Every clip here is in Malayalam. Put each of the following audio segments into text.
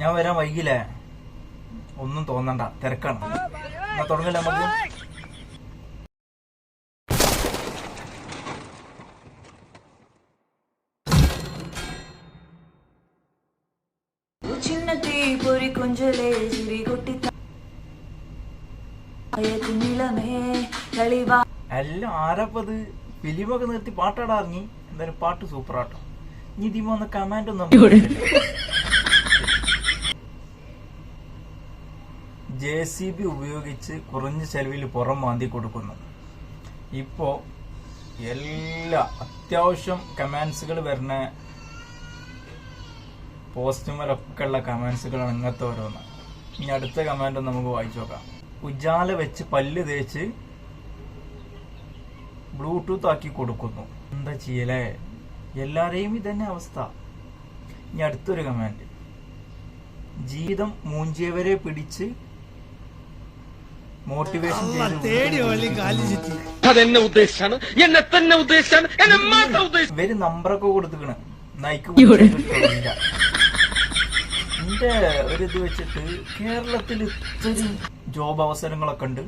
ഞാൻ വരാൻ വൈകില്ലേ ഒന്നും തോന്നണ്ട. തിരക്കാണ്. എന്നാ തുടങ്ങില്ല നമുക്ക്? തീ പൊരി നിർത്തി പാട്ടാടാ എന്തായാലും പാട്ട് സൂപ്പറാട്ടോ. ഇനി ഇതിമൊന്ന് കമാൻഡ് ഒന്നും ജെ സി ബി ഉപയോഗിച്ച് കുറഞ്ഞ ചെലവിൽ പുറം മാന്തി കൊടുക്കുന്നു. ഇപ്പോ എല്ലാ അത്യാവശ്യം കമാൻസുകൾ വരുന്ന പോസ്റ്റുമലൊക്കെ ഉള്ള കമാൻസുകളാണ് ഇങ്ങനത്തെ ഓരോന്ന്. ഇനി അടുത്ത കമാൻഡ് നമുക്ക് വായിച്ചു നോക്കാം. ഉജാല വെച്ച് പല്ല് തേച്ച് ബ്ലൂടൂത്ത് ആക്കി കൊടുക്കുന്നു. എന്താ ചെയ്യലേ? എല്ലാരെയും ഇതന്നെ അവസ്ഥ. ഇനി അടുത്തൊരു കമാൻഡ് ജീവിതം മൂഞ്ചിയവരെ പിടിച്ച് മോട്ടിവേഷൻ ചെയ്ത് അതെന്നെ ഉദ്ദേശിച്ചാണ്? എന്നെ തന്നെ ഉദ്ദേശിച്ചാണ്? എന്നെ മാത്രം ഉദ്ദേശിച്ചു ഇവർ നമ്പറൊക്കെ കൊടുത്തുക്കണ്. നൈക്ക് എന്റെ ഒരു ഇത് വെച്ചിട്ട് കേരളത്തിൽ ഇത്തിരി ജോബ് അവസരങ്ങളൊക്കെ ഉണ്ട്.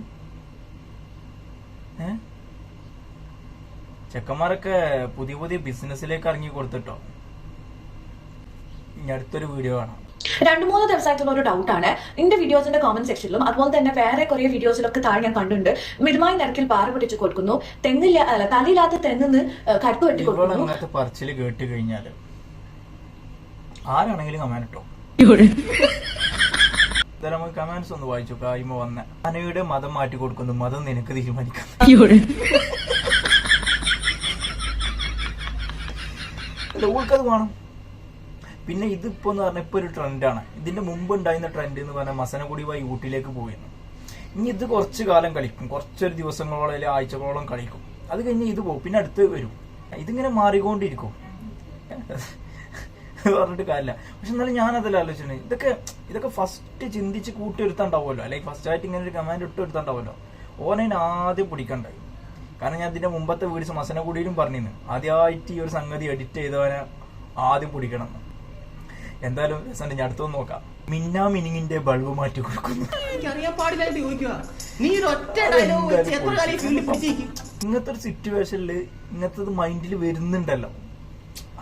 ഏ? ചെക്കന്മാരൊക്കെ പുതിയ പുതിയ ബിസിനസ്സിലേക്ക് ഇറങ്ങി കൊടുത്തിട്ടോ. ഇനി അടുത്തൊരു വീഡിയോ കാണാം. രണ്ട് മൂന്ന് ദിവസമായിട്ടുള്ള ഒരു ഡൗട്ടാണ് എന്റെ വീഡിയോസിന്റെ കോമന്റ് സെക്ഷനിലും അതുപോലെ തന്നെ വേറെ കുറേ വീഡിയോസിലൊക്കെ താഴെ ഞാൻ കണ്ടുണ്ട് മിതമായ നിരക്കിൽ പാറ പൊട്ടിച്ച് കൊടുക്കുന്നു. തെങ്ങില്ല അല്ല തലയില്ലാത്ത തെങ്ങിന്ന് കടുപ്പ് വെട്ടി കൊടുക്കുന്നു. അങ്ങനത്തെ കേട്ട് കഴിഞ്ഞാൽ ആരാണെങ്കിലും കമാൻഡ് ഇട്ടോ? നമുക്ക് കമാൻഡ്സ് ഒന്ന് വായിച്ചു കായ്മ വന്ന അനയുടെ മതം മാറ്റി കൊടുക്കുന്നു. മതം നിനക്ക് തീരുമാനിക്കാം ഓൾക്കത് വേണം പിന്നെ ഇതിപ്പോ എന്ന് പറഞ്ഞാൽ ഇപ്പൊ ഒരു ട്രെൻഡാണ്. ഇതിന്റെ മുമ്പ് ഉണ്ടായിരുന്ന ട്രെൻഡ് എന്ന് പറഞ്ഞാൽ മസനഗുടി വഴി ഊട്ടിയിലേക്ക് പോയിരുന്നു. ഇനി ഇത് കുറച്ച് കാലം കളിക്കും. കുറച്ചൊരു ദിവസങ്ങളോളം അല്ലെങ്കിൽ ആഴ്ചകളോളം കളിക്കും. അത് കഴിഞ്ഞ് ഇത് പോകും പിന്നെ അടുത്ത് വരും. ഇതിങ്ങനെ മാറിക്കൊണ്ടിരിക്കും. പറഞ്ഞിട്ട് കാര്യമില്ല. പക്ഷെ എന്നാലും ഞാനതല്ല ആലോചിച്ചു ഇതൊക്കെ ഇതൊക്കെ ഫസ്റ്റ് ചിന്തിച്ച് കൂട്ടിയെടുത്താണ്ടാവുമല്ലോ അല്ലെങ്കിൽ ഫസ്റ്റ് ആയിട്ട് ഇങ്ങനെ ഒരു കമാൻഡ് ഇട്ട് എടുത്താണ്ടാവുമല്ലോ ഓനെ ആദ്യം പിടിക്കണ്ടായി കാരണം ഞാൻ ഇതിന്റെ മുമ്പത്തെ വീഡിയോസ് മസനഗുഡിയിലും പറഞ്ഞിരുന്നു. ആദ്യമായിട്ട് ഈ ഒരു സംഗതി എഡിറ്റ് ചെയ്തവനെ ആദ്യം പിടിക്കണം. എന്തായാലും രസമുണ്ട്. ഞാൻ അടുത്തൊന്ന് നോക്കാം. മിന്നാ മിനിങ്ങിന്റെ ബൾബ് മാറ്റി കൊടുക്കുന്നു. എനിക്കറിയാൻ പാടില്ലായിട്ട് ചോദിക്കുക. നീ ഒറ്റ ഡയലോഗ് വെച്ച് എത്ര കാലം ഈ ഫീൽഡിൽ പിടിച്ചേക്കും ഇങ്ങനത്തെ ഒരു സിറ്റുവേഷനിൽ ഇങ്ങനത്തെ മൈൻഡിൽ വരുന്നുണ്ടല്ലോ.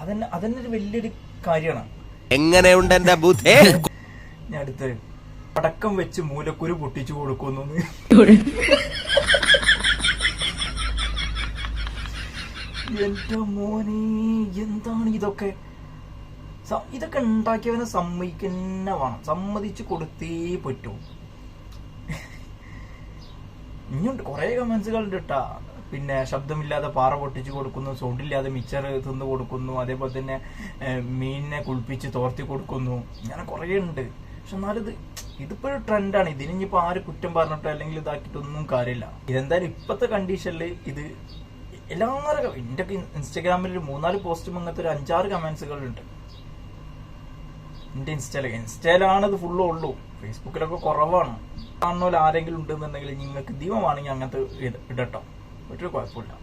അതന്നെ അതന്നെ ഒരു വലിയൊരു കാര്യമാണ്. എങ്ങനെയുണ്ട് എന്റെ ബുദ്ധി? ഞാൻ അടുത്ത് പടക്കം വെച്ച് മൂലക്കുരു പൊട്ടിച്ചു കൊടുക്കുന്നു എന്റെ മോനെ എന്താണ് ഇതൊക്കെ? ഇതൊക്കെ ഉണ്ടാക്കിയവനെ സമ്മതിക്കുന്ന വേണം. സമ്മതിച്ച് കൊടുത്തേ പറ്റൂ. ഇനിയുണ്ട് കുറെ കമന്റ്സുകൾ ഉണ്ട് കേട്ടാ പിന്നെ ശബ്ദമില്ലാതെ പാറ പൊട്ടിച്ചു കൊടുക്കുന്നു സൗണ്ടില്ലാതെ മിച്ചർ തിന്നു കൊടുക്കുന്നു അതേപോലെ തന്നെ മീനിനെ കുളിപ്പിച്ച് തോർത്തി കൊടുക്കുന്നു. അങ്ങനെ കുറെ ഉണ്ട്. പക്ഷെ എന്നാലും ഇത് ഇതിപ്പോ ഒരു ട്രെൻഡാണ്. ഇതിന് ഇനിയിപ്പോ ആര് കുറ്റം പറഞ്ഞിട്ടോ അല്ലെങ്കിൽ ഇതാക്കിയിട്ടൊന്നും കാര്യമില്ല. ഇതെന്തായാലും ഇപ്പത്തെ കണ്ടീഷനിൽ ഇത് എല്ലാവരും എന്റെ ഇൻസ്റ്റഗ്രാമിൽ മൂന്നാൽ പോസ്റ്റും അങ്ങനത്തെ ഒരു അഞ്ചാറ് കമന്റ്സുകൾ എന്റെ ഇൻസ്റ്റയിൽ ഇൻസ്റ്റയിലാണ് ഇത് ഫുള്ള് ഉള്ളൂ. ഫേസ്ബുക്കിലൊക്കെ കുറവാണ്. കാണുന്ന പോലെ ആരെങ്കിലും ഉണ്ടെന്നുണ്ടെങ്കിൽ നിങ്ങൾക്ക് ദീപമാണെങ്കിൽ അങ്ങനത്തെ ഇത് ഇടട്ടോ. ഒരു കുഴപ്പമില്ല.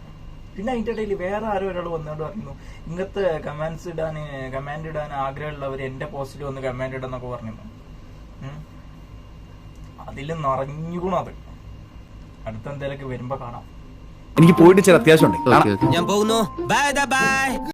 പിന്നെ അതിന്റെ ഇടയിൽ വേറെ ആരോ ഒരാൾ വന്നുകൊണ്ട് പറഞ്ഞു ഇങ്ങനത്തെ കമാൻസ് ഇടാൻ കമാൻഡ് ഇടാൻ ആഗ്രഹമുള്ളവർ എന്റെ പോസ്റ്റിൽ വന്ന് കമാൻഡ് ഇടാന്നൊക്കെ പറഞ്ഞിരുന്നു. അതിൽ നിറഞ്ഞുകൂണത് അത്. അടുത്ത എന്തേലൊക്കെ വരുമ്പോ കാണാം. എനിക്ക് പോയിട്ട് ചില അത്യാവശ്യം ഉണ്ട് ഞാൻ പോകുന്നു. Bye bye